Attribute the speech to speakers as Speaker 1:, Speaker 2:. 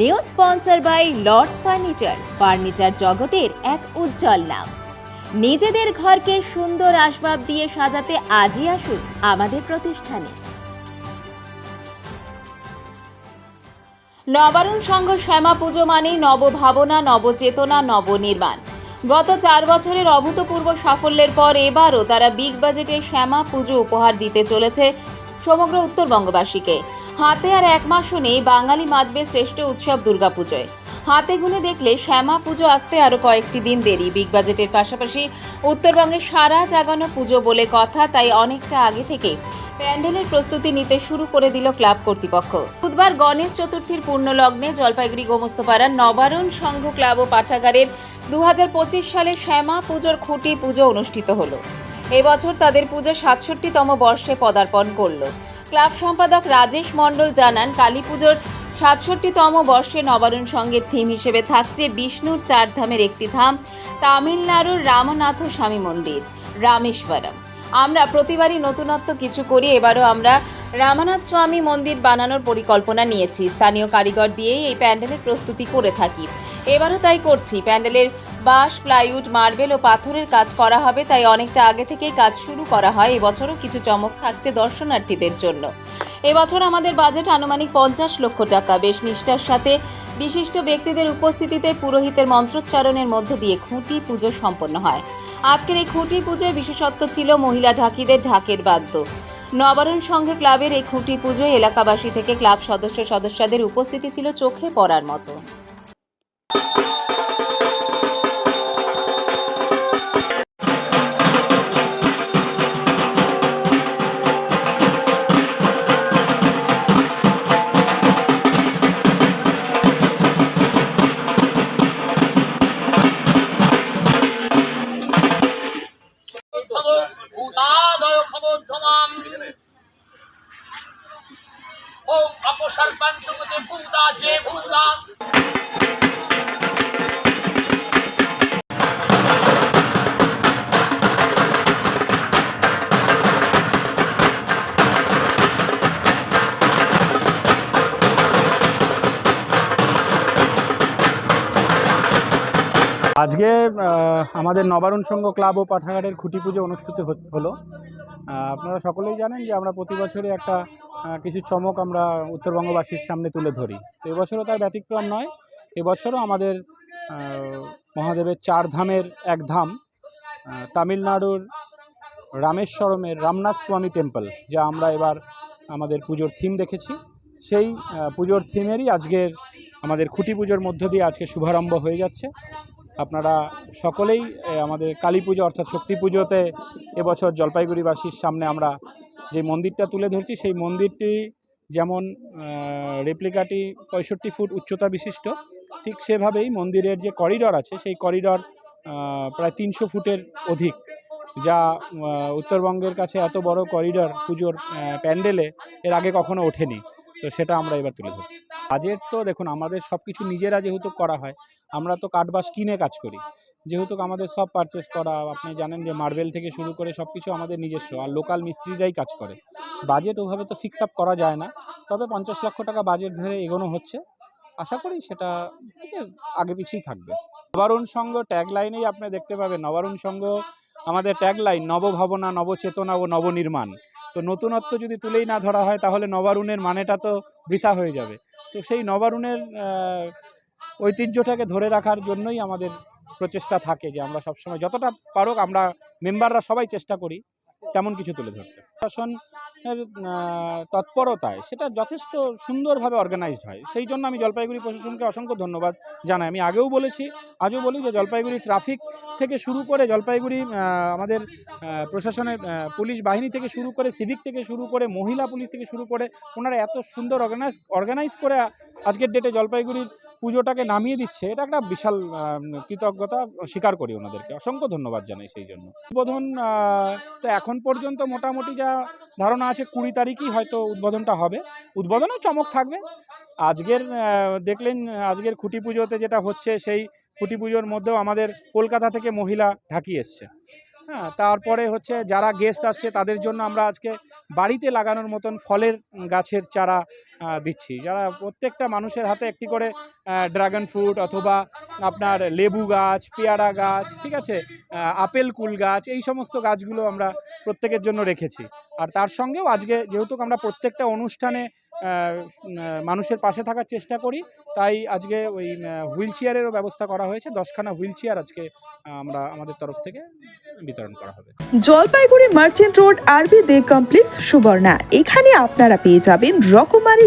Speaker 1: New sponsor by Lords furniture. Furniture জগতের এক উজ্জ্বল নাম। নিজেদের ঘরকে সুন্দর আসবাব দিয়ে সাজাতে আজই আসুন আমাদের প্রতিষ্ঠানে। নবারুণ সংঘ শ্যামা পুজো মানেই নবভাবনা, নবচেতনা, নবনির্মাণ। গত চার বছরের অভূতপূর্ব সাফল্যের পর এবারও তারা বিগ বাজেটে শ্যামা পুজো উপহার দিতে চলেছে সমগ্র উত্তরবঙ্গবাসীকে। হাতে আর এক মাসও নেই বাঙালি মাতবে শ্রেষ্ঠ উৎসব দুর্গাপুজোয়। হাতে গুনে দেখলে শ্যামা পুজো আসতে আরও কয়েকটি দিন দেরি। বিগ বাজেটের পাশাপাশি উত্তরবঙ্গে সারা জাগানো পুজো বলে কথা তাই অনেকটা আগে থেকে প্যান্ডেলের প্রস্তুতি নিতে শুরু করে দিল ক্লাব কর্তৃপক্ষ। বুধবার গণেশ চতুর্থীর পূর্ণ লগ্নে জলপাইগুড়ি গোমস্তপাড়ার নবারুণ সংঘ ক্লাব ও পাঠাগারের দু হাজার পঁচিশ সালে শ্যামা পুজোর খুঁটি পুজো অনুষ্ঠিত হলো। এবছর তাদের পুজো সাতষট্টিতম বর্ষে পদার্পণ করল। ক্লাব সম্পাদক রাজেশ মণ্ডল জানান, কালী পুজোর সাতষট্টিতম বর্ষে নবারুণ সংঘের থিম হিসেবে থাকছে বিষ্ণুর চার ধামের একটি ধাম, তামিলনাড়ুর রামনাথ স্বামী মন্দির, রামেশ্বরম। আমরা প্রতিবারই নতুনত্ব কিছু করি, এবারও আমরা রামানাথ স্বামী মন্দির বানানোর পরিকল্পনা নিয়েছি। স্থানীয় কারিগর দিয়েই এই প্যান্ডেলের প্রস্তুতি করে থাকি। এবারও তাই করছি। প্যান্ডেলের বাঁশ, প্লাইউড, মার্বেল ও পাথরের কাজ করা হবে, তাই অনেকটা আগে থেকেই কাজ শুরু করা হয়। এবছরও কিছু চমক থাকছে দর্শনার্থীদের জন্য। এবছর আমাদের বাজেট আনুমানিক পঞ্চাশ লক্ষ টাকা। বেশ নিষ্ঠার সাথে বিশিষ্ট ব্যক্তিদের উপস্থিতিতে পুরোহিতের মন্ত্রোচ্চারণের মধ্য দিয়ে খুঁটি পুজো সম্পন্ন হয়। আজকের এই খুঁটি পুজোয় বিশেষত্ব ছিল মহিলা ঢাকিদের ঢাকের বাদ্য। নবারণ সংঘে ক্লাবের এই খুঁটি পুজোয় এলাকাবাসী থেকে ক্লাব সদস্য সদস্যদের উপস্থিতি ছিল চোখে পড়ার মতো।
Speaker 2: ভূতাদয় খমোদ্ধমাম ওম অপসর্পান্তগতে ভূতা যে ভূতা।
Speaker 3: আজকে আমাদের নবারুণ সংঘ ক্লাব ও পাঠাগারের খুঁটি পুজো অনুষ্ঠিত হলো। আপনারা সকলেই জানেন যে আমরা প্রতি বছরই একটা কিছু চমক আমরা উত্তরবঙ্গবাসীর সামনে তুলে ধরি। তো এবছরও তার ব্যতিক্রম নয়। এবছরও আমাদের মহাদেবের চার ধামের এক ধাম তামিলনাড়ুর রামেশ্বরমের রামনাথ স্বামী টেম্পল, যা আমরা এবার আমাদের পুজোর থিম রেখেছি সেই পুজোর থিমেরই আজকের আমাদের খুঁটি পুজোর মধ্য দিয়ে আজকে শুভারম্ভ হয়ে যাচ্ছে। আপনারা সকলেই আমাদের কালী পুজো অর্থাৎ শক্তি পুজোতে এবছর জলপাইগুড়িবাসীর সামনে আমরা যে মন্দিরটা তুলে ধরছি, সেই মন্দিরটি যেমন রেপ্লিকাটি পঁয়ষট্টি ফুট উচ্চতা বিশিষ্ট, ঠিক সেভাবেই মন্দিরের যে করিডর আছে, সেই করিডর প্রায় তিনশো ফুটের অধিক, যা উত্তরবঙ্গের কাছে এত বড় করিডর পুজোর প্যান্ডেলে এর আগে কখনো ওঠেনি। তো সেটা আমরা এবার তুলে ধরছি। বাজেট তো দেখুন, আমাদের সব কিছু নিজেরা যেহেতু করা হয়, আমরা তো কাঠবাস কিনে কাজ করি। যেহেতু আমাদের সব পারচেস করা, আপনি জানেন যে মার্বেল থেকে শুরু করে সব কিছু আমাদের নিজস্ব, আর লোকাল মিস্ত্রিরাই কাজ করে। বাজেট ওভাবে তো ফিক্স আপ করা যায় না, তবে পঞ্চাশ লক্ষ টাকা বাজেট ধরে এগোনো হচ্ছে। আশা করি সেটা থেকে আগে পিছিয়েই থাকবে। নবারুণ সংঘ ট্যাগ লাইনেই আপনি দেখতে পাবেন, নবারুণ সংঘ আমাদের ট্যাগ লাইন নবভাবনা, নবচেতনা ও নবনির্মাণ। তো নতুনত্ব যদি তুলেই না ধরা হয়, তাহলে নবারুণের মানেটা তো বৃথা হয়ে যাবে। তো সেই নবারুণের ঐতিহ্যটাকে ধরে রাখার জন্যই আমাদের প্রচেষ্টা থাকে যে আমরা সবসময় যতটা পারুক আমরা মেম্বাররা সবাই চেষ্টা করি তেমন কিছু তুলে ধরতে। প্রশাসনের তৎপরতায় সেটা যথেষ্ট সুন্দরভাবে অর্গানাইজড হয়। সেই জন্য আমি জলপাইগুড়ি প্রশাসনকে অসংখ্য ধন্যবাদ জানাই। আমি আগেও বলেছি আজও বলি যে জলপাইগুড়ি ট্রাফিক থেকে শুরু করে জলপাইগুড়ি আমাদের আহ, প্রশাসনের পুলিশ বাহিনী থেকে শুরু করে সিভিক থেকে শুরু করে মহিলা পুলিশ থেকে শুরু করে ওনারা এত সুন্দর অর্গানাইজ অর্গানাইজ করে আজকের ডেটে জলপাইগুড়ির পুজোটাকে নামিয়ে দিচ্ছে, এটা একটা বিশাল কৃতজ্ঞতা স্বীকার করি ওনাদেরকে। অসংখ্য ধন্যবাদ জানাই সেই জন্য। উদ্বোধন তো এখন পর্যন্ত মোটামুটি যা ধারণা আছে কুড়ি তারিখই হয়তো উদ্বোধনটা হবে। উদ্বোধনও চমক থাকবে। আজকের দেখলেন, আজকের খুঁটি পুজোতে যেটা হচ্ছে সেই খুঁটি পুজোর মধ্যেও আমাদের কলকাতা থেকে মহিলা ঢাকি এসছে। হ্যাঁ তারপরে হচ্ছে যারা গেস্ট আসছে তাদের জন্য আমরা আজকে বাড়িতে লাগানোর মতন ফলের গাছের চারা দিচ্ছি। যারা প্রত্যেকটা মানুষের হাতে একটি করে ড্রাগন ফ্রুট অথবা আপনার লেবু গাছ, পেয়ারা গাছ, ঠিক আছে? আপেল, কুল গাছ, এই সমস্ত গাছগুলো আমরা প্রত্যেকের জন্য রেখেছি। আর তার সঙ্গেও আজকে যেহেতু আমরা প্রত্যেকটা অনুষ্ঠানে মানুষের পাশে থাকার চেষ্টা করি, তাই আজকে ওই হুইল চেয়ারেরও ব্যবস্থা করা হয়েছে। দশখানা হুইল চেয়ার আজকে আমরা আমাদের তরফ থেকে বিতরণ করা হবে।
Speaker 4: জলপাইগুড়ি মার্চেন্ট রোড আরবি দে কমপ্লেক্স সুবর্ণা। এখানে আপনারা পেয়ে যাবেন রকমারি